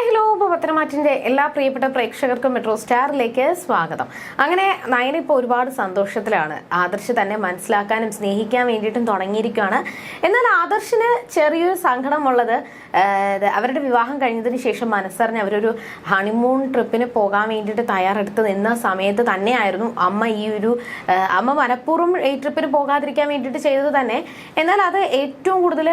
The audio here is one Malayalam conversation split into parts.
ഹായ് ഹലോ പത്രമാറ്റിന്റെ എല്ലാ പ്രിയപ്പെട്ട പ്രേക്ഷകർക്കും മെട്രോ സ്റ്റാറിലേക്ക് സ്വാഗതം. അങ്ങനെ നയന ഇപ്പോൾ ഒരുപാട് സന്തോഷത്തിലാണ്. ആദർശ് തന്നെ മനസ്സിലാക്കാനും സ്നേഹിക്കാൻ വേണ്ടിയിട്ടും തുടങ്ങിയിരിക്കുകയാണ്. എന്നാൽ ആദർശിന് ചെറിയൊരു സങ്കടമുള്ളത് അവരുടെ വിവാഹം കഴിഞ്ഞതിന് ശേഷം മനസ്സറിഞ്ഞ് അവരൊരു ഹണിമൂൺ ട്രിപ്പിന് പോകാൻ വേണ്ടിയിട്ട് തയ്യാറെടുത്ത് നിന്ന സമയത്ത് തന്നെയായിരുന്നു അമ്മ ഈ ഒരു അമ്മ മനഃപൂർവം ഈ ട്രിപ്പിന് പോകാതിരിക്കാൻ വേണ്ടിയിട്ട് ചെയ്തത് തന്നെ. എന്നാൽ അത് ഏറ്റവും കൂടുതൽ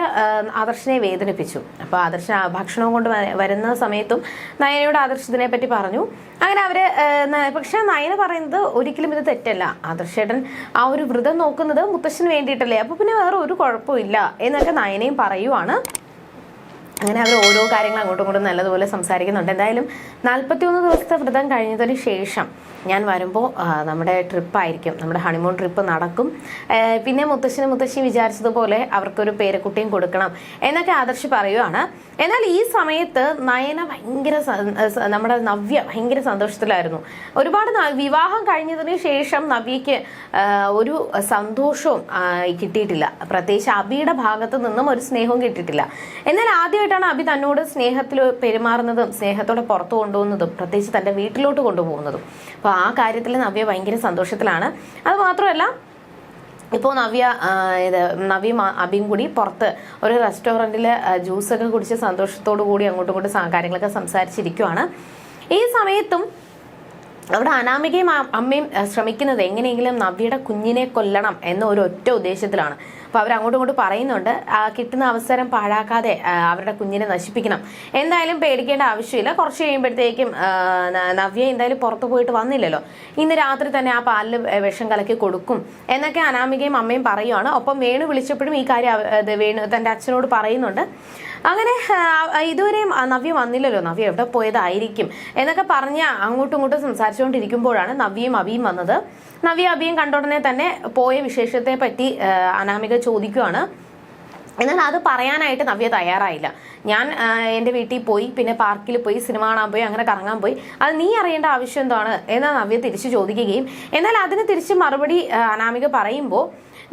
ആദർശനെ വേദനിപ്പിച്ചു. അപ്പോൾ ആദർശ ഭക്ഷണം കൊണ്ട് വരുന്ന സമയത്തും നയനയോട് ആദർശത്തിനെ പറ്റി പറഞ്ഞു. അങ്ങനെ പക്ഷേ പക്ഷെ നയന പറയുന്നത് ഒരിക്കലും ഇത് തെറ്റല്ല. ആദർശേട്ടൻ ആ ഒരു വ്രതം നോക്കുന്നത് മുത്തശ്ശന് വേണ്ടിയിട്ടല്ലേ? അപ്പോൾ പിന്നെ വേറെ ഒരു കുഴപ്പമില്ല എന്നൊക്കെ നയനയും പറയുവാണ്. അങ്ങനെ അവർ ഓരോ കാര്യങ്ങൾ അങ്ങോട്ടും ഇങ്ങോട്ടും നല്ലതുപോലെ സംസാരിക്കുന്നുണ്ട്. എന്തായാലും നാൽപ്പത്തിയൊന്ന് ദിവസത്തെ വ്രതം കഴിഞ്ഞതിന് ശേഷം ഞാൻ വരുമ്പോൾ നമ്മുടെ ട്രിപ്പായിരിക്കും നമ്മുടെ ഹണിമൂൺ ട്രിപ്പ് നടക്കും. പിന്നെ മുത്തശ്ശനും മുത്തശ്ശി വിചാരിച്ചതുപോലെ അവർക്കൊരു പേരക്കുട്ടിയും കൊടുക്കണം എന്നൊക്കെ ആദർശ് പറയുവാണ്. എന്നാൽ ഈ സമയത്ത് നയന ഭയങ്കര നമ്മുടെ നവ്യ ഭയങ്കര സന്തോഷത്തിലായിരുന്നു. ഒരുപാട് വിവാഹം കഴിഞ്ഞതിന് ശേഷം നവ്യയ്ക്ക് ഒരു സന്തോഷവും കിട്ടിയിട്ടില്ല. പ്രത്യേകിച്ച് അബിയുടെ ഭാഗത്ത് നിന്നും ഒരു സ്നേഹവും കിട്ടിയിട്ടില്ല. എന്നാൽ ആദ്യമായിട്ടാണ് അബി തന്നോട് സ്നേഹത്തിൽ പെരുമാറുന്നതും സ്നേഹത്തോടെ പുറത്തു കൊണ്ടുപോകുന്നതും പ്രത്യേകിച്ച് തന്റെ വീട്ടിലോട്ട് കൊണ്ടുപോകുന്നതും. അപ്പോൾ ആ കാര്യത്തിൽ നവ്യ ഭയങ്കര സന്തോഷത്തിലാണ്. അത് മാത്രമല്ല ഇപ്പോൾ നവ്യ ഇത് നവ്യം അബിയും കൂടി പുറത്ത് ഒരു റെസ്റ്റോറന്റിൽ ജ്യൂസൊക്കെ കുടിച്ച് സന്തോഷത്തോടു കൂടി അങ്ങോട്ടും ഇങ്ങോട്ടും കാര്യങ്ങളൊക്കെ സംസാരിച്ചിരിക്കുവാണ്. ഈ സമയത്തും അവിടെ അനാമികയും അമ്മയും ശ്രമിക്കുന്നത് എങ്ങനെയെങ്കിലും നവ്യയുടെ കുഞ്ഞിനെ കൊല്ലണം എന്ന ഒരു ഒറ്റ ഉദ്ദേശത്തിലാണ്. അപ്പോൾ അവർ അങ്ങോട്ടും ഇങ്ങോട്ടും പറയുന്നുണ്ട് കിട്ടുന്ന അവസരം പാഴാക്കാതെ അവരുടെ കുഞ്ഞിനെ നശിപ്പിക്കണം. എന്തായാലും പേടിക്കേണ്ട ആവശ്യമില്ല. കുറച്ച് കഴിയുമ്പോഴത്തേക്കും നവ്യ എന്തായാലും പുറത്തു പോയിട്ട് വന്നില്ലല്ലോ. ഇന്ന് രാത്രി തന്നെ ആ പാലിൽ വിഷം കലക്കി കൊടുക്കും. എന്നൊക്കെ അനാമികയും അമ്മയും പറയുവാണ്. ഒപ്പം വേണു വിളിച്ചപ്പോഴും ഈ കാര്യം വേണു തന്റെ അച്ഛനോട് പറയുന്നുണ്ട്. അങ്ങനെ ഇതുവരെയും നവ്യ വന്നില്ലല്ലോ. നവ്യ എവിടെ പോയതായിരിക്കും. എന്നൊക്കെ പറഞ്ഞ് അങ്ങോട്ടും ഇങ്ങോട്ടും സംസാരിച്ചുകൊണ്ടിരിക്കുമ്പോഴാണ് നവ്യയും അബിയും വന്നത്. നവ്യ അബിയും കണ്ട ഉടനെ തന്നെ പോയ വിശേഷത്തെ പറ്റി ആ, അനാമിക ചോദിക്കുവാണ്. എന്നാൽ അത് പറയാനായിട്ട് നവ്യ തയ്യാറായില്ല. ഞാൻ എന്റെ വീട്ടിൽ പോയി പിന്നെ പാർക്കിൽ പോയി സിനിമ കാണാൻ പോയി അങ്ങനെ കറങ്ങാൻ പോയി. അത് നീ അറിയേണ്ട ആവശ്യം എന്താണ്? എന്നാൽ നവ്യ തിരിച്ചു ചോദിക്കുകയും എന്നാൽ അതിന് തിരിച്ച് മറുപടി അനാമിക പറയുമ്പോൾ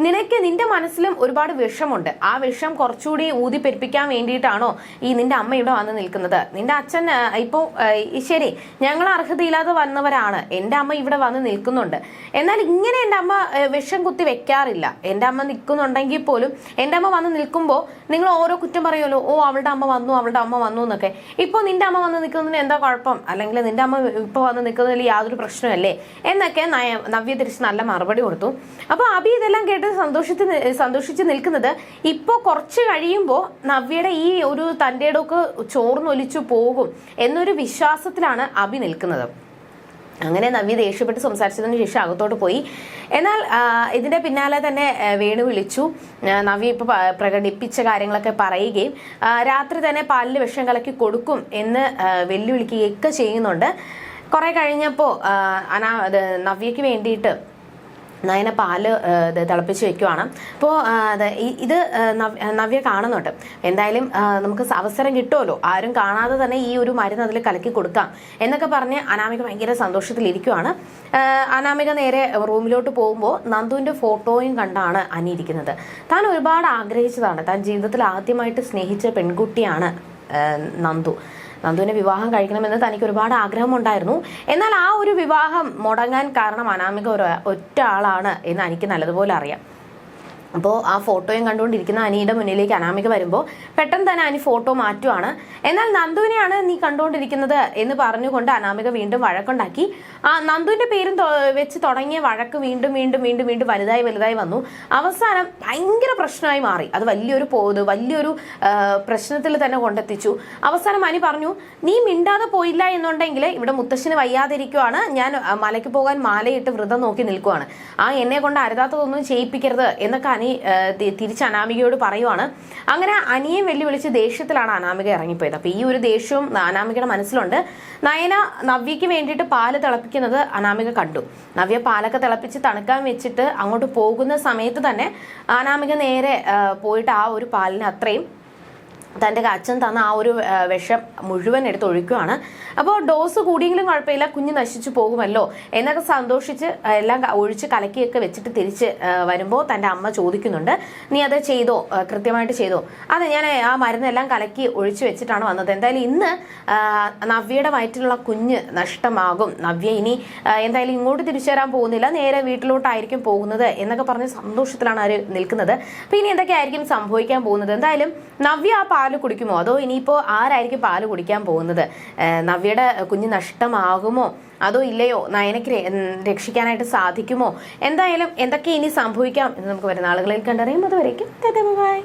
നിനക്ക് നിന്റെ മനസ്സിലും ഒരുപാട് വിഷമുണ്ട്. ആ വിഷം കുറച്ചുകൂടി ഊതിപ്പെരുപ്പിക്കാൻ വേണ്ടിയിട്ടാണോ ഈ നിന്റെ അമ്മ ഇവിടെ വന്ന് നിൽക്കുന്നത്? നിന്റെ അച്ഛൻ ഇപ്പോൾ ഇപ്പോ ശരി ഞങ്ങൾ അർഹതയില്ലാതെ വന്നവരാണ്. എന്റെ അമ്മ ഇവിടെ വന്ന് നിൽക്കുന്നുണ്ട്. എന്നാൽ ഇങ്ങനെ എന്റെ അമ്മ വിഷം കുത്തി വെക്കാറില്ല. എന്റെ അമ്മ നിൽക്കുന്നുണ്ടെങ്കിൽ പോലും എന്റെ അമ്മ വന്ന് നിൽക്കുമ്പോൾ നിങ്ങൾ ഓരോ കുറ്റം പറയുമല്ലോ ഓ അവളുടെ അമ്മ വന്നു അവളുടെ അമ്മ വന്നു എന്നൊക്കെ. ഇപ്പോൾ നിന്റെ അമ്മ വന്ന് നിൽക്കുന്നതിന് എന്താ കുഴപ്പം? അല്ലെങ്കിൽ നിന്റെ അമ്മ ഇപ്പോൾ വന്ന് നിൽക്കുന്നതിൽ യാതൊരു പ്രശ്നമല്ലേ എന്നൊക്കെ നവ്യ തിരിച്ച് നല്ല മറുപടി കൊടുത്തു. അപ്പോൾ അബി ഇതെല്ലാം കേട്ട് സന്തോഷത്തിൽ സന്തോഷിച്ച് നിൽക്കുന്നത്. ഇപ്പോൾ കുറച്ച് കഴിയുമ്പോൾ നവ്യയുടെ ഈ ഒരു തന്റെ ഇടമൊക്കെ ചോർന്നൊലിച്ചു പോകും എന്നൊരു വിശ്വാസത്തിലാണ് അഭി നിൽക്കുന്നത്. അങ്ങനെ നവ്യ ദേഷ്യപ്പെട്ട് സംസാരിച്ചതിന് ശേഷം അകത്തോട്ട് പോയി. എന്നാൽ ഇതിന്റെ പിന്നാലെ തന്നെ വേണു വിളിച്ചു. നവ്യ ഇപ്പൊ പ്രകടിപ്പിച്ച കാര്യങ്ങളൊക്കെ പറയുകയും രാത്രി തന്നെ പാലിൽ വിഷം കലക്കി കൊടുക്കും എന്ന് വെല്ലുവിളിക്കുകയൊക്കെ ചെയ്യുന്നുണ്ട്. കുറെ കഴിഞ്ഞപ്പോൾ അനാ നവ്യക്ക് വേണ്ടിയിട്ട് നയന പാൽ തിളപ്പിച്ച് വെക്കുവാണ്. അപ്പോൾ ഇത് നവ്യ- കാണുന്നുണ്ട്. എന്തായാലും നമുക്ക് അവസരം കിട്ടുമല്ലോ ആരും കാണാതെ തന്നെ ഈ ഒരു മരുന്ന് അതിൽ കലക്കി കൊടുക്കാം എന്നൊക്കെ പറഞ്ഞ് അനാമിക ഭയങ്കര സന്തോഷത്തിലിരിക്കുവാണ്. അനാമിക നേരെ റൂമിലോട്ട് പോകുമ്പോൾ നന്ദുവിന്റെ ഫോട്ടോയും കണ്ടാണ് അനിയിരിക്കുന്നത് താൻ ഒരുപാട് ആഗ്രഹിച്ചതാണ്. താൻ ജീവിതത്തിൽ ആദ്യമായിട്ട് സ്നേഹിച്ച പെൺകുട്ടിയാണ് നന്ദു. നന്ദുവിനെ വിവാഹം കഴിക്കണമെന്ന് തനിക്ക് ഒരുപാട് ആഗ്രഹമുണ്ടായിരുന്നു. എന്നാൽ ആ ഒരു വിവാഹം മുടങ്ങാൻ കാരണം അനാമിക ഒരു ഒറ്റ ആളാണ് എന്ന് എനിക്ക് നല്ലതുപോലെ അറിയാം. അപ്പോൾ ആ ഫോട്ടോയും കണ്ടുകൊണ്ടിരിക്കുന്ന അനിയുടെ മുന്നിലേക്ക് അനാമിക വരുമ്പോൾ പെട്ടെന്ന് തന്നെ അനി ഫോട്ടോ മാറ്റുവാണ്. എന്നാൽ നന്ദുവിനെയാണ് നീ കണ്ടുകൊണ്ടിരിക്കുന്നത് എന്ന് പറഞ്ഞുകൊണ്ട് അനാമിക വീണ്ടും വഴക്കുണ്ടാക്കി. ആ നന്ദുവിന്റെ പേരും വെച്ച് തുടങ്ങിയ വഴക്ക് വീണ്ടും വീണ്ടും വീണ്ടും വീണ്ടും വലുതായി വലുതായി വന്നു. അവസാനം ഭയങ്കര പ്രശ്നമായി മാറി. അത് വലിയൊരു വലിയൊരു പ്രശ്നത്തിൽ തന്നെ കൊണ്ടെത്തിച്ചു. അവസാനം അനി പറഞ്ഞു നീ മിണ്ടാതെ പോയില്ല എന്നുണ്ടെങ്കിൽ ഇവിടെ മുത്തശ്ശന് വയ്യാതിരിക്കുവാണ്. ഞാൻ മലയ്ക്ക് പോകാൻ മാലയിട്ട് വ്രതം നോക്കി നിൽക്കുവാണ്. ആ എന്നെ കൊണ്ട് അരുതാത്തതൊന്നും ചെയ്യിപ്പിക്കരുത് എന്നൊക്കെ അനി തി- തിരിച്ച് അനാമികയോട് പറയുവാണ്. അങ്ങനെ അനിയെ വെല്ലുവിളിച്ച് ദേഷ്യത്തിലാണ് അനാമിക ഇറങ്ങിപ്പോയത്. അപ്പൊ ഈ ഒരു ദേഷ്യവും അനാമികയുടെ മനസ്സിലുണ്ട്. നയന നവ്യയ്ക്ക് വേണ്ടിയിട്ട് പാൽ തിളപ്പിക്കുന്നത് അനാമിക കണ്ടു. നവ്യ പാലൊക്കെ തിളപ്പിച്ച് തണുക്കാൻ വെച്ചിട്ട് അങ്ങോട്ട് പോകുന്ന സമയത്ത് തന്നെ അനാമിക നേരെ പോയിട്ട് ആ ഒരു പാലിന് അത്രയും തന്റെ അച്ഛൻ തന്ന ആ ഒരു വിഷം മുഴുവൻ എടുത്ത് ഒഴിക്കുകയാണ് അപ്പോൾ ഡോസ് കൂടിയെങ്കിലും കുഴപ്പമില്ല കുഞ്ഞ് നശിച്ചു പോകുമല്ലോ എന്നൊക്കെ സന്തോഷിച്ച് എല്ലാം ഒഴിച്ച് കലക്കിയൊക്കെ വെച്ചിട്ട് തിരിച്ച് വരുമ്പോൾ തന്റെ അമ്മ ചോദിക്കുന്നുണ്ട് നീ അത് ചെയ്തോ? കൃത്യമായിട്ട് ചെയ്തോ? അതെ ഞാൻ ആ മരുന്നെല്ലാം കലക്കി ഒഴിച്ച് വെച്ചിട്ടാണ് വന്നത്. എന്തായാലും ഇന്ന് നവ്യയുടെ വയറ്റിലുള്ള കുഞ്ഞ് നഷ്ടമാകും. നവ്യ ഇനി എന്തായാലും ഇങ്ങോട്ട് തിരിച്ചു വരാൻ പോകുന്നില്ല നേരെ വീട്ടിലോട്ടായിരിക്കും പോകുന്നത് എന്നൊക്കെ പറഞ്ഞ് സന്തോഷത്തിലാണ് അവർ നിൽക്കുന്നത്. അപ്പം ഇനി എന്തൊക്കെയായിരിക്കും സംഭവിക്കാൻ പോകുന്നത്? എന്തായാലും നവ്യ ആ പാൽ കുടിക്കുമോ? അതോ ഇനിയിപ്പോ ആരായിരിക്കും പാൽ കുടിക്കാൻ പോകുന്നത്? നവ്യയുടെ കുഞ്ഞ് നഷ്ടമാകുമോ? അതോ ഇല്ലയോ? നയനയ്ക്ക് രക്ഷിക്കാനായിട്ട് സാധിക്കുമോ? എന്തായാലും എന്തൊക്കെ ഇനി സംഭവിക്കാം എന്ന് നമുക്ക് വരുന്ന ആളുകളിൽ കണ്ടറിയും. അതുവരേക്കും ബൈ.